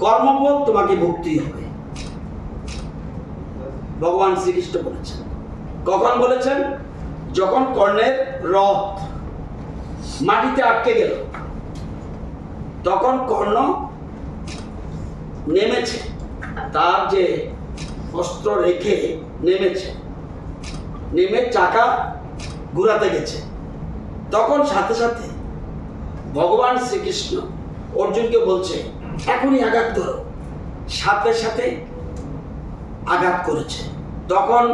কর্মপথ তোমাকে ভুগতেই হবে। ভগবান শ্রীকৃষ্ণ বলেছেন। কখন বলেছেন? যখন কর্ণের রথ মাটিতে আটকে গেল, তখন কর্ণ নেমেছে, তার যে অস্ত্র রেখে নেমেছে, নেমে চাকা ঘুরাতে গেছে। তখন সাথে সাথে ভগবান শ্রীকৃষ্ণ অর্জুনকে বলছে এখনই আঘাত করো। সাথে সাথে আঘাত করেছে। তখন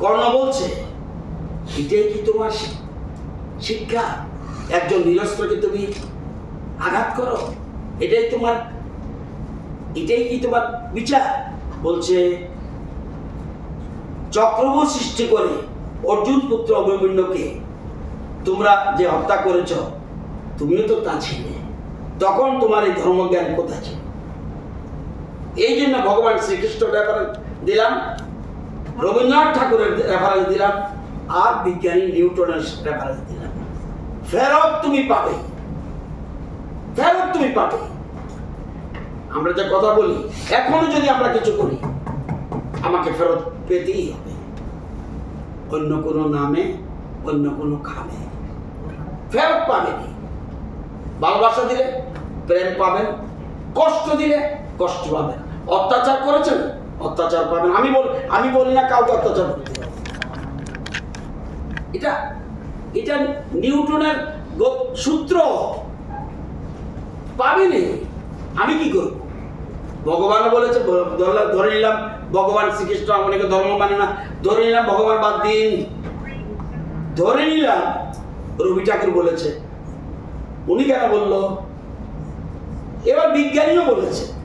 কর্ণ বলছে, এটাই কি তোমার শিক্ষা? একজন নিরস্ত্রকে তুমি আঘাত করো? এটাই তোমার, এটাই কি তোমার বিচার? বলছে, চক্রব সৃষ্টি করে অর্জুন পুত্র অভিমন্যুকে তোমরা যে হত্যা করেছ তুমিও তো তা ছিলে। তখন তোমার এই ধর্মজ্ঞান কোথায় ছিল? এই জন্য ভগবান শ্রীকৃষ্ণ রেফারেন্স দিলাম, রবীন্দ্রনাথ ঠাকুরের রেফারেন্স দিলাম, আর বিজ্ঞানী নিউটনের রেফারেন্স দিলাম। ফেরত তুমি পাবে। ফেরত তুমি পাবে। আমরা যে কথা বলি, এখনও যদি আমরা কিছু করি, আমাকে ফেরত পেতেই হবে। অন্য কোনো নামে, অন্য কোনো খামে ফেরত পাবেনি ভালোবাসা দিলে, প্রেম পাবেন, কষ্ট দিলে কষ্ট পাবেন। অত্যাচার করেছেন, অত্যাচার পাবেন। আমি বল, আমি বলি না কাউকে অত্যাচার করতে। এটা এটা নিউটনের সূত্র। পাবেনি। আমি কি করব? ভগবান বলেছে ধরে নিলাম, ভগবান শ্রীকৃষ্ণ আমাকে ধর্ম মানে না। ধরে নিলাম, ভগবান বাদ দিন ধরে নিলাম, রবি ঠাকুর বলেছে উনি কেন বলল? এবার বিজ্ঞানীও বলেছে।